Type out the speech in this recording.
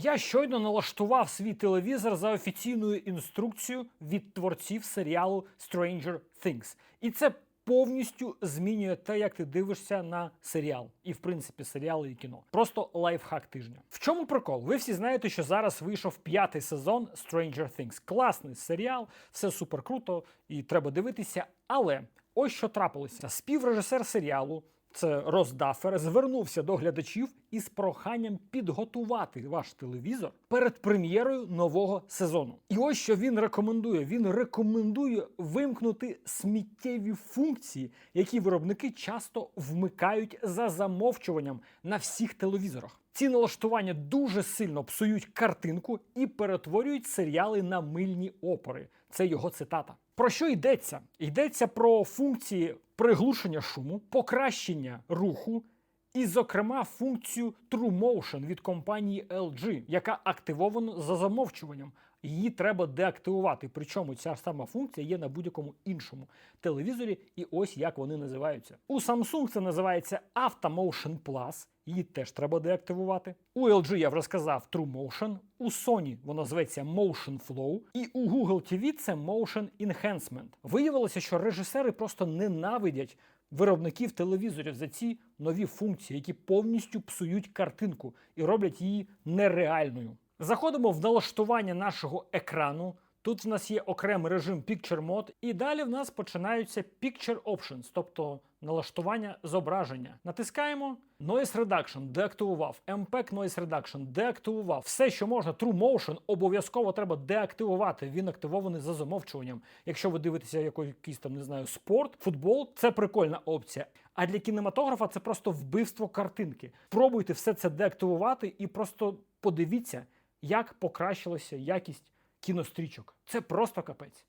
Я щойно налаштував свій телевізор за офіційною інструкцією від творців серіалу Stranger Things. І це повністю змінює те, як ти дивишся на серіал, і в принципі серіали і кіно. Просто лайфхак тижня. В чому прикол? Ви всі знаєте, що зараз вийшов п'ятий сезон Stranger Things. Класний серіал, все супер круто і треба дивитися. Але ось що трапилося: співрежисер серіалу. Це Рос Даффер звернувся до глядачів із проханням підготувати ваш телевізор перед прем'єрою нового сезону. І ось що він рекомендує: він рекомендує вимкнути сміттєві функції, які виробники часто вмикають за замовчуванням на всіх телевізорах. Ці налаштування дуже сильно псують картинку і перетворюють серіали на мильні опори. Це його цитата. Про що йдеться? Йдеться про функції приглушення шуму, покращення руху. І, зокрема, функцію True Motion від компанії LG, яка активована за замовчуванням. Її треба деактивувати. Причому ця сама функція є на будь-якому іншому телевізорі, і ось як вони називаються. У Samsung це називається AutoMotion Plus. Її теж треба деактивувати. У LG я вже сказав True Motion, у Sony воно зветься Motion Flow, і у Google TV це Motion Enhancement. Виявилося, що режисери просто ненавидять виробників телевізорів за ці нові функції, які повністю псують картинку і роблять її нереальною. Заходимо в налаштування нашого екрану. Тут в нас є окремий режим Picture Mode, і далі в нас починаються Picture Options, тобто налаштування зображення. Натискаємо Noise Reduction, деактивував, MPEG Noise Reduction, деактивував. Все, що можна, True Motion, обов'язково треба деактивувати. Він активований за замовчуванням. Якщо ви дивитеся який- якийсь там, не знаю, спорт, футбол, це прикольна опція. А для кінематографа це просто вбивство картинки. Пробуйте все це деактивувати і просто подивіться, як покращилася якість кінострічок. Це просто капець.